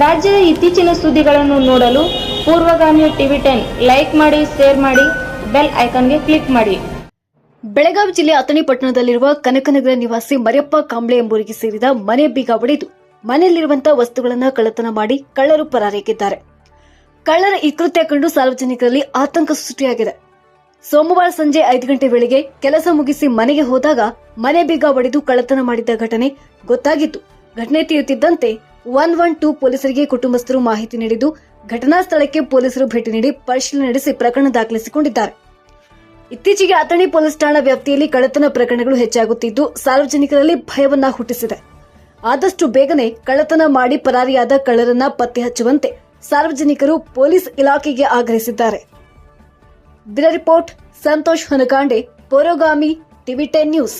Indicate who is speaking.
Speaker 1: ರಾಜ್ಯದ ಇತ್ತೀಚಿನ ಸುದ್ದಿಗಳನ್ನು ನೋಡಲು ಪೂರ್ವಗಾಮಿ ಟಿವಿ ಟೆನ್ ಲೈಕ್ ಮಾಡಿ, ಶೇರ್ ಮಾಡಿ, ಬೆಲ್ ಐಕಾನ್ಗೆ ಕ್ಲಿಕ್ ಮಾಡಿ.
Speaker 2: ಬೆಳಗಾವಿ ಜಿಲ್ಲೆ ಅಥಣಿ ಪಟ್ಟಣದಲ್ಲಿರುವ ಕನಕನಗರ ನಿವಾಸಿ ಮರಿಯಪ್ಪ ಕಾಂಬ್ಳೆ ಎಂಬುವರಿಗೆ ಸೇರಿದ ಮನೆ ಬೀಗ ಒಡೆದು ಮನೆಯಲ್ಲಿರುವಂತಹ ವಸ್ತುಗಳನ್ನು ಕಳ್ಳತನ ಮಾಡಿ ಕಳ್ಳರು ಪರಾರಿಯಾಗಿದ್ದಾರೆ. ಕಳ್ಳರ ಈ ಕೃತ್ಯ ಕಂಡು ಸಾರ್ವಜನಿಕರಲ್ಲಿ ಆತಂಕ ಸೃಷ್ಟಿಯಾಗಿದೆ. ಸೋಮವಾರ ಸಂಜೆ ಐದು ಗಂಟೆ ವೇಳೆಗೆ ಕೆಲಸ ಮುಗಿಸಿ ಮನೆಗೆ ಹೋದಾಗ ಮನೆ ಬೀಗ ಒಡೆದು ಕಳ್ಳತನ ಮಾಡಿದ್ದ ಘಟನೆ ಗೊತ್ತಾಗಿತ್ತು. ಘಟನೆ ತಿಳಿಯುತ್ತಿದ್ದಂತೆ ಒನ್ ಒನ್ ಟೂ ಪೊಲೀಸರಿಗೆ ಕುಟುಂಬಸ್ಥರು ಮಾಹಿತಿ ನೀಡಿದ್ದು, ಘಟನಾ ಸ್ಥಳಕ್ಕೆ ಪೊಲೀಸರು ಭೇಟಿ ನೀಡಿ ಪರಿಶೀಲನೆ ನಡೆಸಿ ಪ್ರಕರಣ ದಾಖಲಿಸಿಕೊಂಡಿದ್ದಾರೆ. ಇತ್ತೀಚೆಗೆ ಅಥಣಿ ಪೊಲೀಸ್ ಠಾಣಾ ವ್ಯಾಪ್ತಿಯಲ್ಲಿ ಕಳ್ಳತನ ಪ್ರಕರಣಗಳು ಹೆಚ್ಚಾಗುತ್ತಿದ್ದು, ಸಾರ್ವಜನಿಕರಲ್ಲಿ ಭಯವನ್ನ ಹುಟ್ಟಿಸಿದೆ. ಆದಷ್ಟು ಬೇಗನೆ ಕಳ್ಳತನ ಮಾಡಿ ಪರಾರಿಯಾದ ಕಳ್ಳರನ್ನ ಪತ್ತೆ ಹಚ್ಚುವಂತೆ ಸಾರ್ವಜನಿಕರು ಪೊಲೀಸ್ ಇಲಾಖೆಗೆ ಆಗ್ರಹಿಸಿದ್ದಾರೆ. Report, Santosh Honakande, Purogami, TV ten news.